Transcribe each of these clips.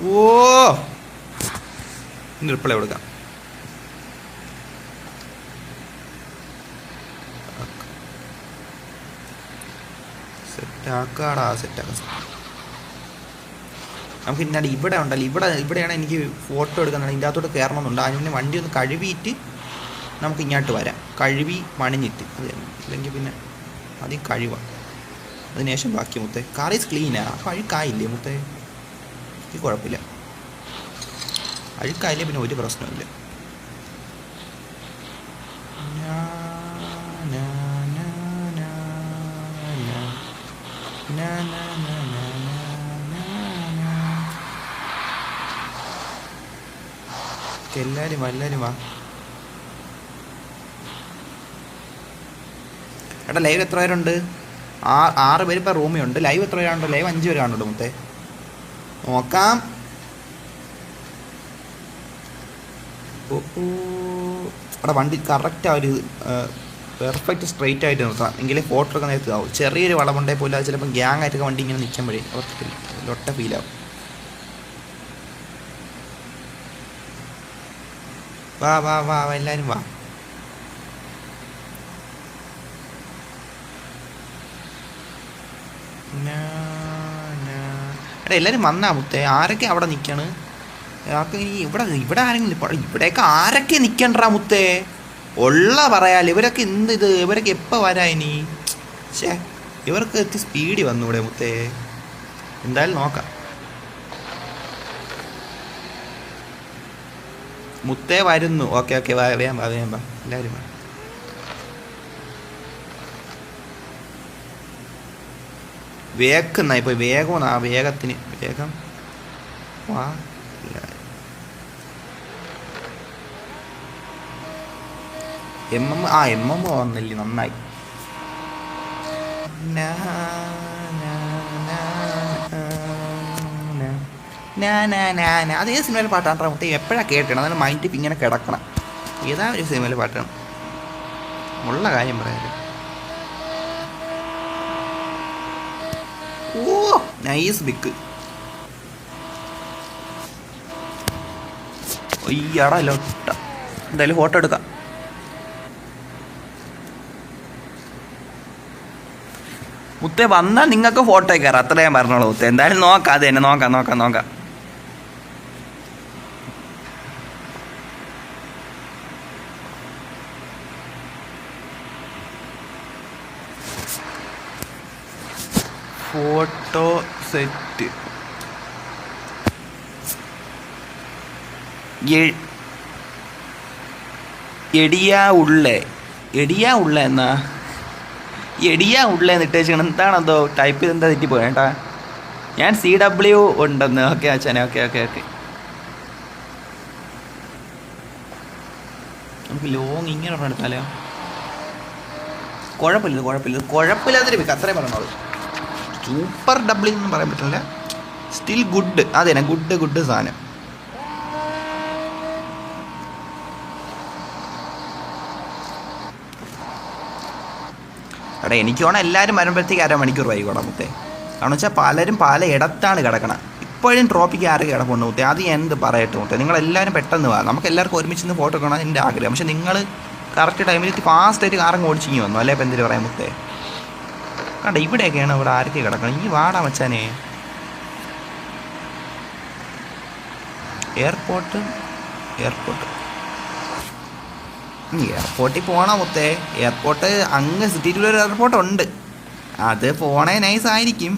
ഓ. Reply കൊടുക്കാം. സെറ്റാക്കാടാ സെറ്റാക്കാം നമുക്ക് ഇന്നാണ് ഇവിടെ ഉണ്ടല്ലോ. ഇവിടെ ഇവിടെയാണ് എനിക്ക് ഫോട്ടോ എടുക്കാൻ ഇതിന്റെ അകത്തോട്ട് കയറണമെന്നുണ്ട് അതിന് വണ്ടി ഒന്ന് കഴുകിയിട്ട് നമുക്ക് ഇങ്ങോട്ട് വരാം. കഴുകി മണിഞ്ഞിട്ട്. അത് ഇല്ലെങ്കിൽ പിന്നെ ആദ്യം കഴിവാണ് അതിനുശേഷം ബാക്കി മുത്തേ. കാർ ഈസ് ക്ലീനാ അപ്പോൾ അഴുക്കായില്ലേ മുത്തേ? എനിക്ക് കുഴപ്പമില്ല. അഴുക്കായാലും പിന്നെ ഒരു പ്രശ്നമില്ല. എല്ലാരും എല്ലാരും വാ. എടാ ലൈവ് എത്ര പേരുണ്ട്? ആ ആറ് പേര് ഇപ്പം റൂമിൽ ഉണ്ട്. ലൈവ് എത്ര പേരുണ്ട്? ലൈവ് അഞ്ച് പേര് കാണുന്നുണ്ട് മുത്തേ. നോക്കാം. എടാ വണ്ടി കറക്റ്റ് ആ ഒരു പെർഫെക്റ്റ് സ്ട്രെയിറ്റ് ആയിട്ട് നിർത്താം എങ്കിലേ ഫോട്ടോ ഒക്കെ നേരത്തെ ആവും. ചെറിയൊരു വളമുണ്ടേ പോലും അത് ചിലപ്പോൾ ഗ്യാങ് ആയിട്ടൊക്കെ വണ്ടി ഇങ്ങനെ നിൽക്കുമ്പോഴേ അവർക്ക് ലൊട്ട ഫീലാവും വാ വാ വാ വാ, എല്ലാവരും വാ. നാ. എടാ എല്ലാവരും വന്നാ മുത്തേ. ആരൊക്കെ അവിടെ നിൽക്കാണ് ആർക്ക് ഇനി ഇവിടെ ഇവിടെ ആരെങ്കിലും ഇവിടെയൊക്കെ ആരൊക്കെ നിൽക്കണ്ടാ മുത്തേ? ഉള്ള പറയാൽ ഇവരൊക്കെ എന്ത് ഇത്? ഇവരൊക്കെ എപ്പോൾ വരാ ഇനി? ഛേ ഇവർക്ക് എത്തി സ്പീഡ് വന്നു ഇവിടെ മുത്തേ. എന്തായാലും നോക്കാം. മുത്തേ വരുന്നു. ഓക്കെ ഓക്കെ വേഗം വാ വേഗം എല്ലാവരും വേക്കുന്ന ഇപ്പൊ വേഗം ആ വേഗത്തിന് വേഗം വാ. എം എം ആ എം എം വന്നില്ലേ നന്നായി. അത് ഏത് സിനിമയിലെ പാട്ടാണ് മൊത്തം? എപ്പോഴാണ് കേട്ടണം അതാണ് മൈൻഡ് ഇങ്ങനെ കിടക്കണം. ഏതാ ഒരു സിനിമയിലെ പാട്ടാണ്? ഉള്ള കാര്യം പറയാം. ഓ നൈസ് ബിക്ക് ഒയ്യടാ ലൊട്ട. എന്തായാലും ഫോട്ടോ എടുക്കാം. മുത്തേ വന്നാൽ നിങ്ങൾക്ക് ഫോട്ടോ കയറാം അത്ര ഞാൻ പറഞ്ഞോളൂ മുത്തേ. എന്തായാലും നോക്കാം അത് തന്നെ. നോക്കാം നോക്കാം നോക്കാം. Photo set. എടിയാ ഉള്ളേ. എടിയാ ഉള്ള എന്നാ? എടിയാ ഉള്ള എന്നിട്ട് വെച്ചാൽ എന്താണെന്തോ ടൈപ്പ് ചെയ്ത് എന്താ തെറ്റി കേട്ടാ ഞാൻ സി ഡബ്ല്യു ഉണ്ടെന്ന്. ഓക്കെ അച്ഛനെ. Okay okay okay. നമുക്ക് ലോങ് ഇങ്ങനെ ഒരെണ്ണം കുഴപ്പമില്ല കുഴപ്പമില്ല. കുഴപ്പമില്ലാത്തൊരു പിക്ക് അത്രയും പറഞ്ഞോളൂ. സൂപ്പർ ഡബ്ലിംഗ് എന്ന് പറയാൻ പറ്റില്ല. സ്റ്റിൽ ഗുഡ് അതെ ഗുഡ് ഗുഡ് സാധനം. എടാ എനിക്ക് വേണം എല്ലാവരും വരുമ്പോഴത്തേക്ക് അര മണിക്കൂർ വൈകോടാ മുത്തേ. കാരണം വെച്ചാൽ പലരും പല ഇടത്താണ് കിടക്കണം. ഇപ്പോഴും ട്രോപ്പിക്ക് ആരും കിടപ്പുണ്ട് മുത്തേ? അത് എന്ത് പറയട്ടെ മുത്തേ? നിങ്ങളെല്ലാവരും പെട്ടെന്ന് വാ. നമുക്ക് എല്ലാവർക്കും ഒരുമിച്ച് നിന്ന് ഫോട്ടോ കാണാൻ എന്റെ ആഗ്രഹം. പക്ഷേ നിങ്ങൾ കറക്റ്റ് ടൈമിൽ ഫാസ്റ്റ് ആയിട്ട് കാറങ്ങ് ഓടിച്ചിങ്ങി വന്നു. അല്ലേ ഇപ്പം എന്തിനു പറയാം മുത്തേ? കണ്ട ഇവിടെയൊക്കെയാണ് ഇവിടെ ആരൊക്കെ കിടക്കണം? ഈ വാടാ മച്ചാനെ. എയർപോർട്ട് എയർപോർട്ട് എയർപോർട്ടിൽ പോകണം മുത്തേ? എയർപോർട്ട് അങ്ങ് സിറ്റിയിലൊരു എയർപോർട്ട് ഉണ്ട്. അത് പോണേ നൈസ് ആയിരിക്കും.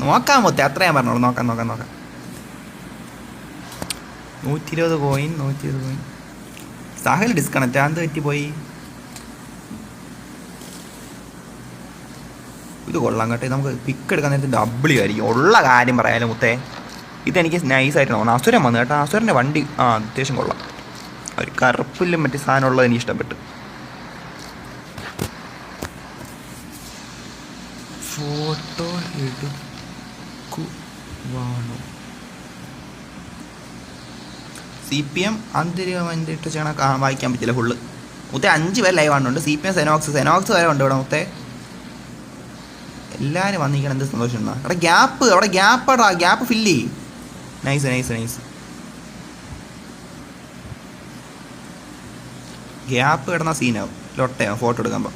നോക്കാം മുത്തേ അത്ര ഞാൻ പറഞ്ഞോളൂ. നോക്കാം നോക്കാം നോക്കാം. നൂറ്റി ഇരുപത് കോയിൻ നൂറ്റി ഇരുപത് കോയിൻ സാഹൽ ഡിസ്കണക്റ്റ് അത് പറ്റിപ്പോയി? ഇത് കൊള്ളാം കേട്ടോ. നമുക്ക് പിക്ക് എടുക്കാൻ നേരത്തെ ഡബിളി ആയിരിക്കും. ഉള്ള കാര്യം പറയാലും മുത്തേ. ഇതെനിക്ക് നൈസായിട്ട് തോന്നുന്നു. അസുരൻ വന്നു കേട്ടോ. അസുരന്റെ വണ്ടി ആ അത്യാവശ്യം കൊള്ളാം. ഒരു കറുപ്പിലും മറ്റു സാധനമുള്ളത് എനിക്ക് ഇഷ്ടപ്പെട്ടു. ഫോട്ടോ എടുക്കുവാണോ? സി പി എം അന്തിരിട്ട് ചെയ്യണം വായിക്കാൻ പറ്റില്ല ഫുള്ള് മുത്തേ അഞ്ച് പേര് ലൈവ് ആണുണ്ട് സി പി എം സെനോക്സ് സെനോക്സ് വരെ ഉണ്ട് ഇവിടെ മുത്തേ. എല്ലാവരും വന്നിരിക്കണം എന്ത് സന്തോഷം ഉണ്ടോ അവിടെ ഗ്യാപ്പ് അവിടെ ഗ്യാപ്പ് ആടാ ഗ്യാപ്പ് ഫില്ല് ചെയ്യും. നൈസ് നൈസ് നൈസ് ഗ്യാപ്പ് കിടന്ന സീനാവും ലൊട്ടയാവും ഫോട്ടോ എടുക്കുമ്പോൾ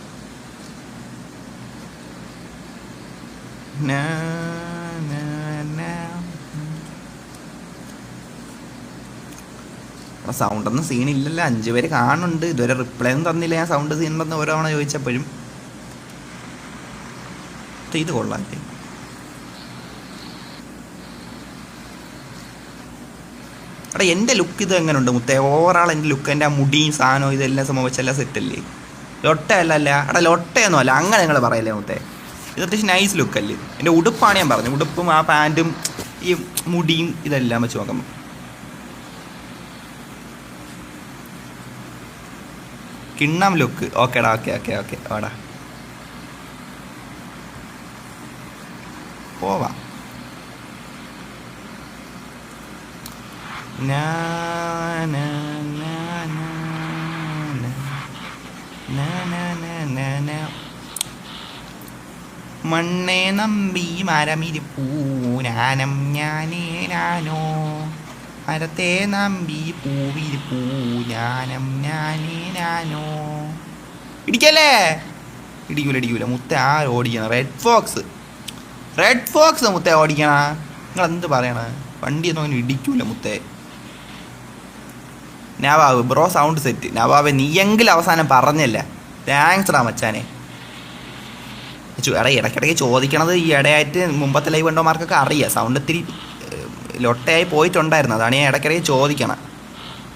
സൗണ്ടൊന്നും സീനില്ലല്ലോ അഞ്ച് പേര് കാണുന്നുണ്ട്. ഇതുവരെ റിപ്ലൈ ഒന്നും തന്നില്ല. ഞാൻ സൗണ്ട് സീൻ ഉണ്ടെന്ന് ഓരോ തവണ ചോദിച്ചപ്പോഴും. ഇത് കൊള്ളാല്ലേ എടാ എന്റെ ലുക്ക് ഇത് എങ്ങനെ ഉണ്ട് മുത്തേ? ഓവറാൾ എന്റെ ലുക്ക് എന്റെ ആ മുടിയും സാധനവും ഇതെല്ലാം സംഭവിച്ചെല്ലാം സെറ്റല്ലേ ലൊട്ടയല്ല അല്ല? എടാ ലൊട്ടയൊന്നും അല്ല. അങ്ങനെ നിങ്ങൾ പറയല്ലേ മുത്തേ? ഇത് അത്യാവശ്യം നൈസ് ലുക്കല്ലേ എന്റെ ഉടുപ്പാണ് ഞാൻ പറഞ്ഞത്. ഉടുപ്പും ആ പാന്റും ഈ മുടിയും ഇതെല്ലാം വെച്ച് നോക്കുമ്പോൾ കിണ്ണം ലുക്ക് ഓക്കേടാ ഓക്കെ ഓക്കെ ഓക്കെ വാടാ. പോവാം. മണ്ണേ നമ്പി മരമിരിപ്പൂനാനം ഞാനേ ഞാനോ മരത്തെ നമ്പി പൂവിരിപ്പൂ ഞാനം ഞാനേ ഞാനോ ഇടിക്കല്ലേ? ഇടിക്കൂല ഇടിക്കൂല. മുത്ത ആ ഓടിക്കണം റെഡ് ഫോക്സ് റെഡ് ഫോക്സ് മുത്തേ ഓടിക്കണ നിങ്ങൾ എന്ത് പറയണ? വണ്ടിയൊന്നും അങ്ങനെ ഇടിക്കൂല മുത്തേ. Nawab bro sound set Nawab നീയെങ്കിലും അവസാനം പറഞ്ഞല്ല. താങ്ക്സ് ഡാ മച്ചാനെ. എടാ ഇടയ്ക്കിടയ്ക്ക് ചോദിക്കണത് ഈ ഇടയായിട്ട് മുമ്പത്തെ ലൈവ് കണ്ടോമാർക്കൊക്കെ അറിയാം. സൗണ്ട് ഇത്തിരി ലൊട്ടയായി പോയിട്ടുണ്ടായിരുന്നു. അതാണ് ഞാൻ ഇടയ്ക്കിടയ്ക്ക് ചോദിക്കണം.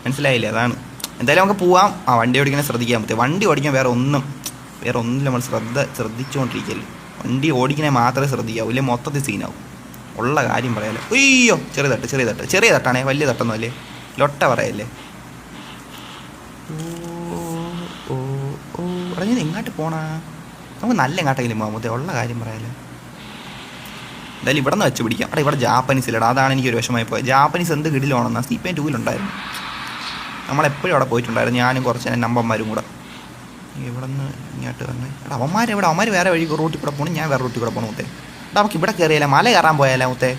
മനസ്സിലായില്ലേ? അതാണ്. എന്തായാലും നമുക്ക് പോവാം. ആ വണ്ടി ഓടിക്കാൻ ശ്രദ്ധിക്കാൻ പറ്റും വണ്ടി ഓടിക്കാൻ വേറെ ഒന്നും വേറെ ഒന്നും നമ്മൾ ശ്രദ്ധ ശ്രദ്ധിച്ചുകൊണ്ടിരിക്കല്ലേ വണ്ടി ഓടിക്കണേ മാത്രമേ ശ്രദ്ധിക്കാവൂ. ഇല്ലേ മൊത്തത്തിൽ സീനാവും ഉള്ള കാര്യം പറയാലോ. അയ്യോ ചെറിയ തട്ട് ചെറിയ തട്ട്. ചെറിയ തട്ടാണേ വലിയ തട്ടൊന്നും അല്ലേ? ലൊട്ട പറയല്ലേ? എടാ എങ്ങോട്ട് പോണാ? നമുക്ക് നല്ല എങ്ങാട്ടെങ്കിലും പോകാൻ മുത്തേ. ഉള്ള കാര്യം പറയാലോ. എന്തായാലും ഇവിടെ നിന്ന് വെച്ച് പിടിക്കാം. അവിടെ ഇവിടെ ജാപ്പനീസ് ഇല്ലടാ. അതാണ് എനിക്ക് ഒരു വിഷമായി പോയത്. ജാപ്പനീസ് എന്ത് കിടിലാണെന്നാ സി ടൂവിലുണ്ടായിരുന്നു നമ്മളെപ്പോഴും അവിടെ പോയിട്ടുണ്ടായിരുന്നു. ഞാനും കുറച്ച് നമ്പന്മാരും കൂടെ. ഇവിടെ നിന്ന് ഇങ്ങോട്ട് വന്ന്. എടാ അവന്മാർ ഇവിടെ അവന്മാർ വേറെ വഴി റൂട്ടിൽ കൂടെ പോകണം ഞാൻ വേറെ റൂട്ടിൽ കൂടെ പോകണം മുത്തേ. എടാ നമുക്ക് ഇവിടെ കയറിയാലേ മല കയറാൻ പോയാലേ മുത്തേ.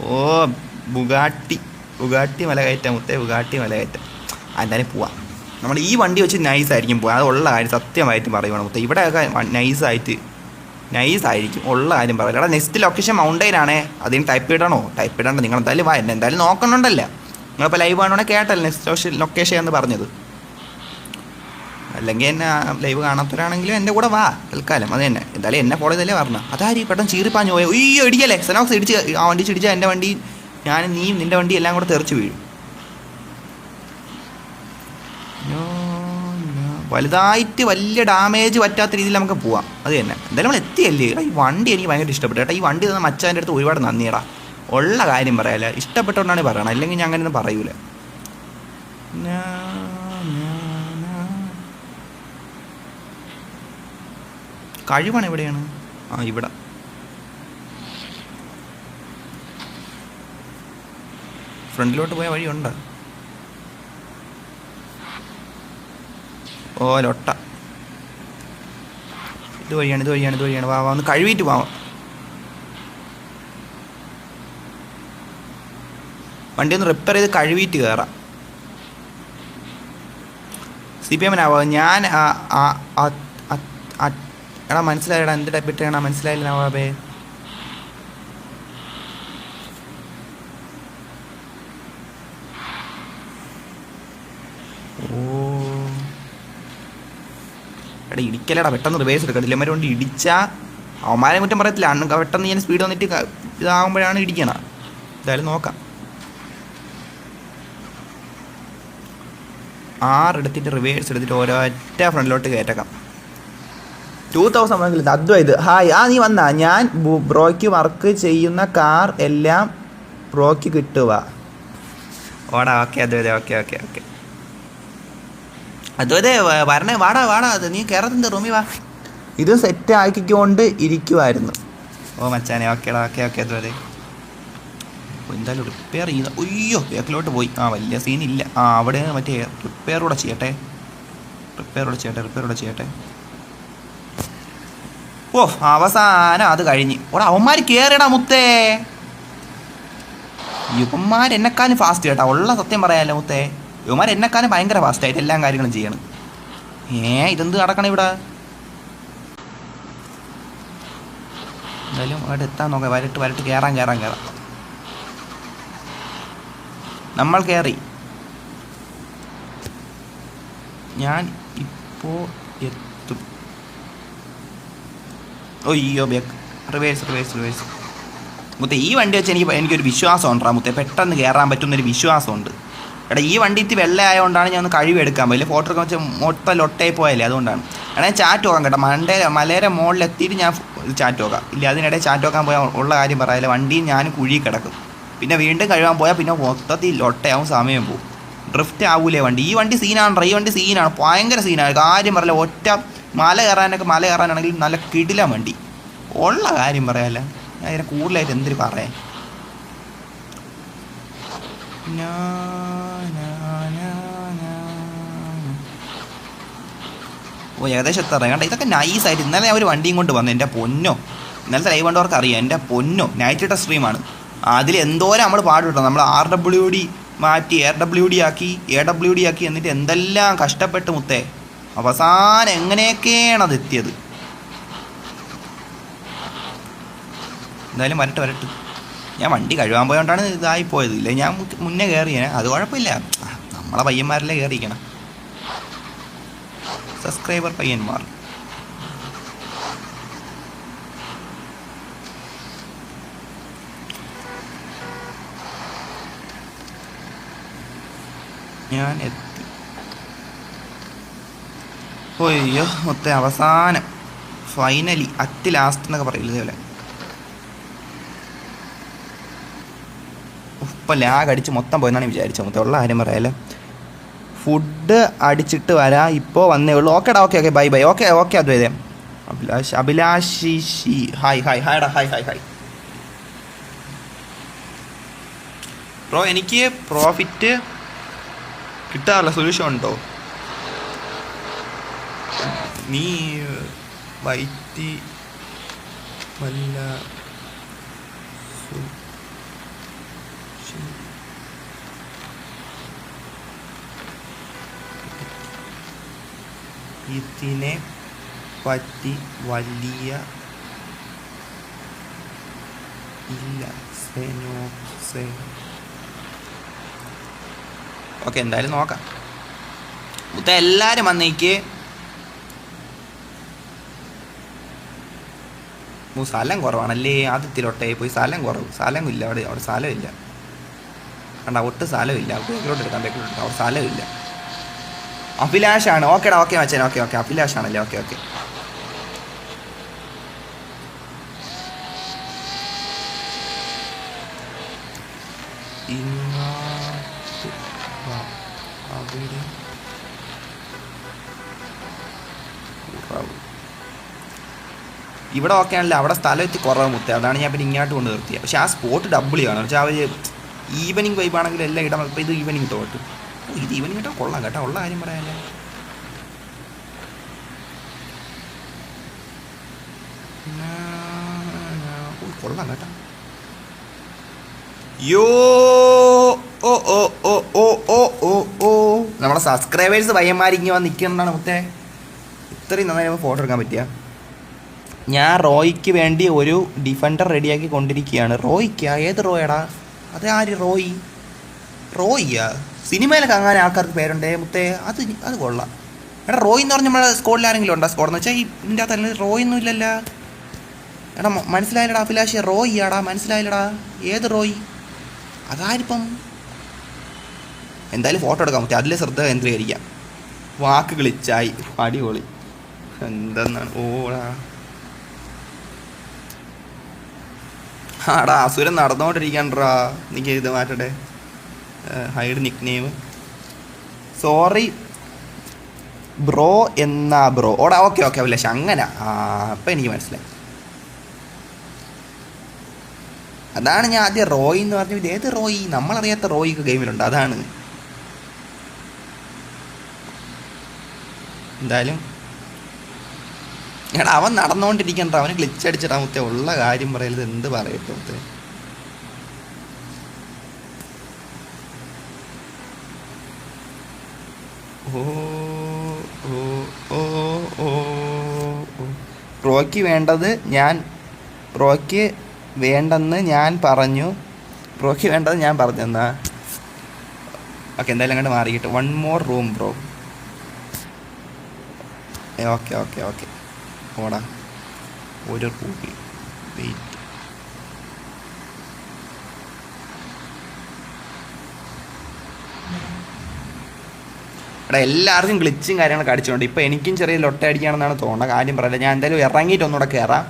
ഓ ബുഗാട്ടി ബുഗാട്ടി മല കയറ്റാം മുത്തേ ബുഗാട്ടി മല കയറ്റാം. എന്തായാലും പോവാം. നമ്മൾ ഈ വണ്ടി വെച്ച് നൈസ് ആയിരിക്കും പോകാം അതുള്ള കാര്യം സത്യമായിട്ട് പറയുവാണ് മുത്തേ. ഇവിടെയൊക്കെ നൈസായിട്ട് നൈസ് ആയിരിക്കും. ഉള്ള കാര്യം പറയാം എടാ നെക്സ്റ്റ് ലൊക്കേഷൻ മൗണ്ടൈൻ ആണേ. അതിന് ടൈപ്പ് ഇടണോ? ടൈപ്പ് ഇടണ്ട. നിങ്ങൾ എന്തായാലും വാ. എന്നെ എന്തായാലും നോക്കണുണ്ടല്ലോ. നിങ്ങളിപ്പോൾ ലൈവ് ആണോ കേട്ടല്ലോ നെക്സ്റ്റ് ലൊക്കേഷൻ എന്ന് പറഞ്ഞത്. അല്ലെങ്കിൽ എന്നെ ലൈവ് കാണാത്തവരാണെങ്കിലും എന്റെ കൂടെ വാ തൽക്കാലം. അത് തന്നെ. എന്തായാലും എന്നെ ഫോളോ ചെയ്തല്ലേ പറഞ്ഞു അതാരി പെട്ടെന്ന് ചീറിപ്പാഞ്ഞു പോയോ? അയ്യോ ഇടിക്കല്ലേ സെനോക്സ് ഇടിച്ച് ആ വണ്ടി ഇടിച്ചാൽ എന്റെ വണ്ടി ഞാൻ നീ നിന്റെ വണ്ടി എല്ലാം കൂടെ തെറിച്ച് വീഴും. വലുതായിട്ട് വലിയ ഡാമേജ് പറ്റാത്ത രീതിയിൽ നമുക്ക് പോവാം. അത് തന്നെ. എന്തായാലും നമ്മൾ എത്തിയല്ലേ? ഈ വണ്ടി എനിക്ക് ഭയങ്കര ഇഷ്ടപ്പെട്ടു. കേട്ടോ ഈ വണ്ടി തന്നെ മച്ചാന്റെ അടുത്ത് ഒരുപാട് നന്ദിയടാ. ഉള്ള കാര്യം പറയാല്ല ഇഷ്ടപ്പെട്ടോണ്ടാണ് പറയണം. അല്ലെങ്കിൽ ഞാൻ അങ്ങനെയൊന്നും പറയൂല. കഴിവാണ് എവിടെയാണ്? ആ ഇവിടെ. ഫ്രണ്ടിലോട്ട് പോയ വഴിയുണ്ട്. ഓ ലൊട്ട. ഇത് വഴിയാണ് ഇത് വഴിയാണ് ഇത് വഴിയാണ്. വാ വാ ഒന്ന് കഴുകിയിട്ട് പോവാം വണ്ടി ഒന്ന് റിപ്പയർ ചെയ്ത് കഴുകിയിട്ട് കയറാം സി പി എമ്മിനാവാ ഞാൻ എടാ മനസ്സിലായടാ എന്ത് ഡെബിറ്റ് മനസ്സിലായില്ല നവാബേ. എടാ ഇടിക്കലടാ പെട്ടെന്ന് റിവേഴ്സ് എടുക്കാം. ഇതിലമാരെ കൊണ്ട് ഇടിച്ചാ അവന്മാരെ കുറ്റം പറയത്തില്ല. അണ്ണ പെട്ടെന്ന് ഞാൻ സ്പീഡ് വന്നിട്ട് ഇതാകുമ്പോഴാണ് ഇടിക്കണ. എന്തായാലും നോക്കാം. ആറ് എടുത്തിട്ട് റിവേഴ്സ് എടുത്തിട്ട് ഓരോറ്റ ഫ്രണ്ടിലോട്ട് കയറ്റക്കാം. ടൂ തൗസൻഡ് വന്നെങ്കിൽ അദ്വൈത് ഹായ് ആ നീ വന്നാ? ഞാൻ ബ്രോയ്ക്ക് വർക്ക് ചെയ്യുന്ന കാർ എല്ലാം ബ്രോയ്ക്ക് കിട്ടുക ഓടാ okay Advaitha okay okay okay. അദ്വൈതേ അതെ വരണേ വാടാ വാടാ അത് നീ കയറത്തിന്റെ റൂമിൽ വാ. ഇത് സെറ്റ് ആക്കിക്കൊണ്ട് ഇരിക്കുമായിരുന്നു ഓ മച്ചാനെ ഓക്കേടാ ഓക്കെ ഓക്കെ അദ്വൈതേ. അതെ എന്തായാലും റിപ്പയർ ചെയ്യുന്ന അയ്യോ ബാക്കിലോട്ട് പോയി. ആ വലിയ സീനില്ല ആ അവിടെ മറ്റേ റിപ്പയർ കൂടെ ചെയ്യട്ടെ. റിപ്പയർ കൂടെ ചെയ്യട്ടെ റിപ്പയർ കൂടെ ചെയ്യട്ടെ. ഓ അവസാനം അത് കഴിഞ്ഞ്. ഓടാ അവന്മാർ കയറിടാ മുത്തേ. യുവന്മാർ എന്നെക്കാളും ഫാസ്റ്റ് കേട്ടോ. ഉള്ള സത്യം പറയാമല്ലോ മുത്തേ. യുവന്മാർ എന്നെക്കാളും ഭയങ്കര ഫാസ്റ്റായിട്ട് എല്ലാ കാര്യങ്ങളും ചെയ്യണം. ഏ ഇതെന്ത് നടക്കണം ഇവിടെ? എന്തായാലും അവിടെ എത്താൻ നോക്കാം. വരട്ട് വരട്ട് കയറാൻ കയറാൻ കയറാം നമ്മൾ കയറി ഞാൻ ഇപ്പോ എത്തും. ഒയ്യോ ബേക്ക് റിവേഴ്സ് റിവേഴ്സ് റിവേഴ്സ് മുത്തെ ഈ വണ്ടി വെച്ച് എനിക്ക് എനിക്കൊരു വിശ്വാസം ഉണ്ടാ മുത്തേ. പെട്ടെന്ന് കയറാൻ പറ്റുന്നൊരു വിശ്വാസമുണ്ട്. എടാ ഈ വണ്ടി ഇത്തി വെള്ള ആയതുകൊണ്ടാണ് ഞാൻ ഒന്ന് കഴിവെടുക്കാൻ പറ്റില്ല ഫോട്ടോ എടുക്കാൻ വെച്ചാൽ മൊത്തം ലൊട്ടേ പോയല്ലേ അതുകൊണ്ടാണ്. എടാ ചാറ്റ് നോക്കാം കേട്ടോ. മണ്ടേ മലയുടെ മുകളിലെത്തിയിട്ട് ഞാൻ ചാറ്റ് നോക്കാം ഇല്ല അതിനിടെ ചാറ്റ് നോക്കാൻ പോയാൽ ഉള്ള കാര്യം പറയാല്ല. വണ്ടിയും ഞാനും കുഴി കിടക്കും. പിന്നെ വീണ്ടും കഴിവാൻ പോയാൽ പിന്നെ മൊത്തത്തിൽ ലൊട്ടയാവും സമയം പോകും ഡ്രിഫ്റ്റ് ആവൂലേ വണ്ടി. ഈ വണ്ടി സീനാണ് ഈ വണ്ടി സീനാണ് ഭയങ്കര സീനാണ് കാര്യം പറയില്ല ഒറ്റ മല കയറാനൊക്കെ മല കയറാനാണെങ്കിൽ നല്ല കിടില വണ്ടി. ഉള്ള കാര്യം പറയാല്ല. ഞാൻ ഇതിനെ കൂടുതലായിട്ട് എന്തിനു പറയാ. ഓ ഏകദേശം എത്ര കണ്ട ഇതൊക്കെ നൈസായിട്ട് ഇന്നലെ ഞാൻ ഒരു വണ്ടിയും കൊണ്ട് വന്നു. എന്റെ പൊന്നോ. ഇന്നലത്തെ ലൈവ് കണ്ടവർക്ക് അറിയാം. എന്റെ പൊന്നോ. നൈറ്റ് ഇട്ട സ്ട്രീമാണ് അതിൽ എന്തോരം നമ്മൾ പാടുവിട്ടു നമ്മൾ ആർ ഡബ്ല്യു ഡി മാറ്റി എയർ ഡബ്ല്യു ഡി ആക്കി എ ഡബ്ല്യു ഡി ആക്കി എന്നിട്ട് എന്തെല്ലാം കഷ്ടപ്പെട്ട് മുത്തേ. അവസാനം എങ്ങനെയൊക്കെയാണ് അത് എത്തിയത്? എന്തായാലും വരട്ടെ വരട്ടെ. ഞാൻ വണ്ടി കഴുകാൻ പോയതുകൊണ്ടാണ് ഇതായി പോയത്. ഇല്ല ഞാൻ മുന്നേ കയറിയേ അത് കുഴപ്പമില്ല. നമ്മളെ പയ്യന്മാരല്ലേ കയറിയിരിക്കണം സബ്സ്ക്രൈബർ പയ്യന്മാർ. ഞാൻ എത്തി. ഒയ്യോ മൊത്തം അവസാനം. ഫൈനലി അറ്റ് ലാസ്റ്റ് എന്നൊക്കെ പറയില്ല ഇതേപോലെ. ഇപ്പം ലാഗ് അടിച്ച് മൊത്തം പോയെന്നാണ് വിചാരിച്ചത്. മൊത്തം ഉള്ള കാര്യം പറയാല്ലേ ഫുഡ് അടിച്ചിട്ട് വരാം. ഇപ്പോൾ വന്നേ ഉള്ളൂ. ഓക്കേടാ okay okay bye bye okay okay അദ്വൈതം. അഭിലാഷ് അഭിലാഷി ഷി. ഹായ് ഹായ് ഹായ്ടാ ഹായ് ഹായ് ഹായ് ബ്രോ എനിക്ക് പ്രോഫിറ്റ് കിട്ടാറുള്ള സൊല്യൂഷൻ ഉണ്ടോ? നീ വൈറ്റി വല്ല ഇതിനെ പറ്റി വലിയ ഇല്ല. സെനോ സെ ഓക്കെ എന്തായാലും നോക്കാം. മുത്ത എല്ലാവരും വന്നേക്ക്. സ്ഥലം കുറവാണല്ലേ ആദ്യത്തിലോട്ടേ പോയി സ്ഥലം കുറവ്. സ്ഥലം ഇല്ല അവിടെ. അവിടെ സ്ഥലമില്ല. കണ്ട ഒട്ട് സ്ഥലമില്ല. ബേക്കിലോട്ട് എടുക്കാം ബേക്കിലോട്ട് എടുക്കാം. അവിടെ സ്ഥലമില്ല. അഭിലാഷാണ്. ഓക്കേടാ ഓക്കെ മച്ചാൻ ഓക്കെ ഓക്കെ. അഭിലാഷാണല്ലേ? Okay okay. ഇങ്ങോട്ട്. അവിടെ ഇവിടെ ഓക്കെ ആണല്ലോ അവിടെ സ്ഥലം എത്തി കുറവ് മുത്തേ. അതാണ് ഞാൻ പിന്നെ ഇങ്ങോട്ട് കൊണ്ട് നിർത്തിയത് പക്ഷേ ആ സ്പോട്ട് ഡബിൾ ആണ് പക്ഷേ അവർ ഈവനിങ് വൈബ് ആണെങ്കിൽ എല്ലാം ഇടാം അപ്പോൾ ഇത് ഈവനിങ് തോട്ട് ഇത് ഈവനിങ് കേട്ടോ കൊള്ളാം കേട്ടോ. ഉള്ള കാര്യം പറയാനല്ലേ കൊള്ളാം കേട്ടോ. യോ ഓ ഓ ഓ ഓ ഓ ഓ നമ്മുടെ സബ്സ്ക്രൈബേഴ്സ് പയ്യന്മാർ ഇങ്ങനെ വന്ന് നിൽക്കുന്നുണ്ടാണ് മുത്തേ. ഇത്രയും നന്നായി ഫോട്ടോ എടുക്കാൻ പറ്റിയ. ഞാൻ റോയ്ക്ക് വേണ്ടി ഒരു ഡിഫൻഡർ റെഡിയാക്കി കൊണ്ടിരിക്കുകയാണ്. റോയ്ക്കാ? ഏത് റോയടാ? അത് ആര്? റോയ്? റോയിയാ? സിനിമയിലൊക്കെ അങ്ങനെ ആൾക്കാർക്ക് പേരുണ്ടേ മുത്തേ? അത് അത് കൊള്ളാം. എടാ റോയ് എന്ന് പറഞ്ഞ നമ്മുടെ സ്കോഡിൽ ആരെങ്കിലും ഉണ്ടോ? സ്കോഡ് എന്ന് വെച്ചാൽ ഇതിന്റെ അകത്ത് റോയ് ഒന്നും ഇല്ലല്ലോ. എടാ മനസ്സിലായില്ലടാ അഭിലാഷ് റോയ് ആടാ മനസ്സിലായില്ലടാ. ഏത് റോയ്? അതാരിപ്പം? എന്തായാലും ഫോട്ടോ എടുക്കാൻ പറ്റും അതിൽ ശ്രദ്ധ കേന്ദ്രീകരിക്കാം. വാക്ക് കളിച്ചായി. അടിപൊളി. എന്തെന്നാണ്? ഓടാ. ആടാ അസുരം നടന്നുകൊണ്ടിരിക്കാൻഡ്രാ എനിക്ക് ഇത് മാറ്റട്ടെ. Hide nick name sorry bro എന്നാ ബ്രോ ഓടാ ഓക്കെ ഓക്കെ അഭിലാഷ്. അങ്ങനെ. ആ അപ്പം എനിക്ക് മനസ്സിലായി. അതാണ് ഞാൻ ആദ്യം റോയി എന്ന് പറഞ്ഞു ഇത് ഏത് റോയി? നമ്മളറിയാത്ത റോയി ഗെയിമിലുണ്ട്. അതാണ്. എന്തായാലും എടാ അവൻ നടന്നുകൊണ്ടിരിക്കണ്ട അവന് ക്ലിച്ച് അടിച്ചിട്ട് മുത്തേ ഉള്ള കാര്യം പറയരുത്. എന്ത് പറയട്ടെ മുത്തേ? റോക്ക് വേണ്ടത് ഞാൻ റോക്ക് വേണ്ടെന്ന് ഞാൻ പറഞ്ഞു. റോക്ക് വേണ്ടത് ഞാൻ പറഞ്ഞു. എന്നാ? ഓക്കെ എന്തായാലും അങ്ങോട്ട് മാറിയിട്ട്. One more room bro okay okay okay. ഓടാ ഒരു റൂപി വെയിറ്റ് എടാ എല്ലാവർക്കും ഗ്ലിച്ചും കാര്യങ്ങളൊക്കെ അടിച്ചിട്ടുണ്ട് ഇപ്പോൾ എനിക്കും ചെറിയ ലൊട്ട അടിക്കുകയാണെന്നാണ് തോന്നുന്നത്. കാര്യം പറയില്ല ഞാൻ എന്തായാലും ഇറങ്ങിയിട്ട് ഒന്നുകൂടെ കയറാം